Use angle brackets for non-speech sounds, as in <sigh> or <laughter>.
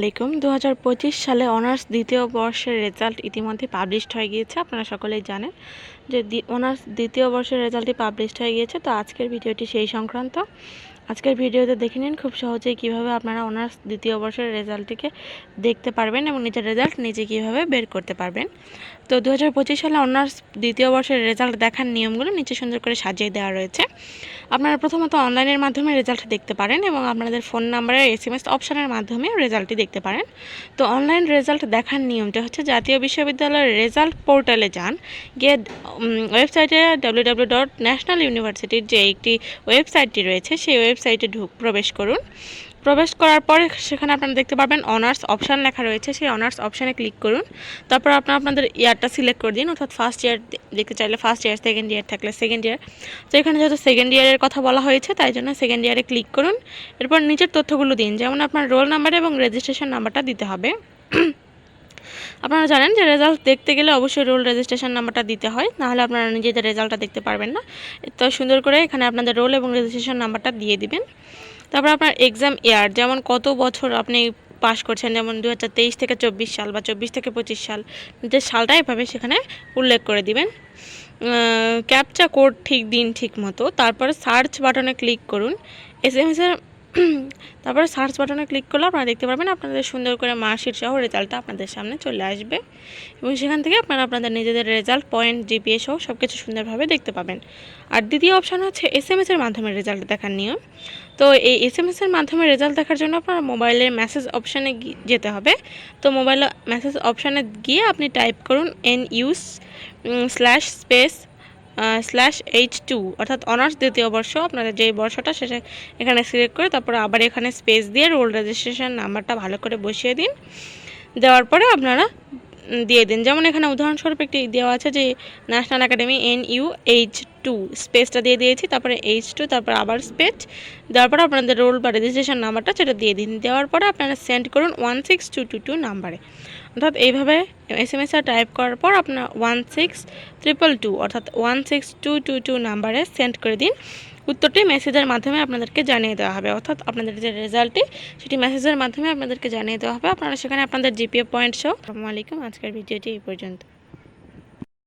আলাইকুম। দু হাজার পঁচিশ সালে অনার্স দ্বিতীয় বর্ষের রেজাল্ট ইতিমধ্যে পাবলিশড হয়ে গিয়েছে। আপনারা সকলেই জানেন যে অনার্স দ্বিতীয় বর্ষের রেজাল্টটি পাবলিশড হয়ে গিয়েছে। তো আজকের ভিডিওটি সেই সংক্রান্ত। আজকের ভিডিওতে দেখে নিন খুব সহজেই কীভাবে আপনারা অনার্স দ্বিতীয় বর্ষের রেজাল্টটিকে দেখতে পারবেন এবং নিজের রেজাল্ট নিজে কীভাবে বের করতে পারবেন। তো দু হাজার পঁচিশ সালে অনার্স দ্বিতীয় বর্ষের রেজাল্ট দেখার নিয়মগুলো নিচে সুন্দর করে সাজিয়ে দেওয়া রয়েছে। আপনারা প্রথমত অনলাইনের মাধ্যমে রেজাল্ট দেখতে পারেন এবং আপনাদের ফোন নাম্বারের এস এম এস অপশানের মাধ্যমে রেজাল্টটি দেখতে পারেন। তো অনলাইন রেজাল্ট দেখার নিয়মটা হচ্ছে জাতীয় বিশ্ববিদ্যালয়ের রেজাল্ট পোর্টালে যান। গিয়ে ওয়েবসাইটে ডাব্লিউ ডাব্লিউ ডট ন্যাশনাল ইউনিভার্সিটির যে একটি ওয়েবসাইটটি রয়েছে, সেই ওয়েবসাইটে ঢুক, প্রবেশ করুন। প্রবেশ করার পরে সেখানে আপনারা দেখতে পারবেন অনার্স অপশান লেখা রয়েছে। সেই অনার্স অপশানে ক্লিক করুন। তারপর আপনারা আপনাদের ইয়ারটা সিলেক্ট করে দিন। অর্থাৎ ফার্স্ট ইয়ার দেখতে চাইলে ফার্স্ট ইয়ার সেকেন্ড ইয়ার থাকলে সেকেন্ড ইয়ার তো এখানে যেহেতু সেকেন্ড ইয়ারের কথা বলা হয়েছে, তাই জন্য সেকেন্ড ইয়ারে ক্লিক করুন। এরপর নিচের তথ্যগুলো দিন। যেমন আপনার রোল নাম্বার এবং রেজিস্ট্রেশন নাম্বারটা দিতে হবে। <clears throat> আপনারা জানেন যে রেজাল্ট দেখতে গেলে অবশ্যই রোল রেজিস্ট্রেশন নাম্বারটা দিতে হয়। নাহলে আপনারা নিজেদের রেজাল্টটা দেখতে পারবেন না। তো সুন্দর করে এখানে আপনাদের রোল এবং রেজিস্ট্রেশন নাম্বারটা দিয়ে দিবেন। তারপর আপনার এক্সাম ইয়ার যেমন কত বছর আপনি পাশ করছেন, যেমন দু হাজার তেইশ থেকে চব্বিশ সাল বা চব্বিশ থেকে পঁচিশ সাল, যে সালটা এভাবে সেখানে উল্লেখ করে দিবেন। ক্যাপচা কোড ঠিক দিন ঠিক মতো, তারপরে সার্চ বাটনে ক্লিক করুন। এস এম এসের <clears throat> তারপরে সার্চ বাটনে ক্লিক করলে আপনারা দেখতে পারবেন আপনাদের সুন্দর করে মার্কশিট সহ রেজাল্টটা আপনাদের সামনে চলে আসবে। এবং সেখান থেকে আপনারা আপনাদের নিজেদের রেজাল্ট পয়েন্ট জিপিএ সহ সব কিছু সুন্দরভাবে দেখতে পাবেন। আর দ্বিতীয় অপশান হচ্ছে এস এম এসের মাধ্যমে রেজাল্ট দেখার নিয়ম। তো এই এস এম এসের মাধ্যমে রেজাল্ট দেখার জন্য আপনার মোবাইলের মেসেজ অপশানে যেতে হবে। তো মোবাইল মেসেজ অপশানে গিয়ে আপনি টাইপ করুন N U slash space slash H two অর্থাৎ অনার্স দ্বিতীয় বর্ষ, আপনাদের যেই বর্ষটা সেটা এখানে সিলেক্ট করে তারপরে আবার এখানে স্পেস দিয়ে রোল রেজিস্ট্রেশন নাম্বারটা ভালো করে বসিয়ে দিন। দেওয়ার পরে আপনারা দিয়ে দিন। যেমন এখানে উদাহরণস্বরূপ একটি দেওয়া আছে যে national academy N U H two স্পেসটা দিয়ে দিয়েছি, তারপরে এইচ টু তারপর আবার স্পেস দেওয়ার পরে আপনাদের রোল বা রেজিস্ট্রেশন নাম্বারটা সেটা দিয়ে দিন। দেওয়ার পরে আপনারা সেন্ড করুন one six two two two নাম্বারে অর্থাৎ এইভাবে এস এম এসটা টাইপ করার পর আপনার ওয়ান সিক্স ট্রিপল টু অর্থাৎ one six two two two নাম্বারে সেন্ড করে দিন। উত্তরটি মেসেজের মাধ্যমে আপনাদেরকে জানিয়ে দেওয়া হবে। অর্থাৎ আপনাদের যে রেজাল্টটি সেটি মেসেজের মাধ্যমে আপনাদেরকে জানিয়ে দেওয়া হবে। আপনারা সেখানে আপনাদের জিপিএ পয়েন্ট সহ, আসসালামু আলাইকুম। আজকের ভিডিওটি এই পর্যন্ত।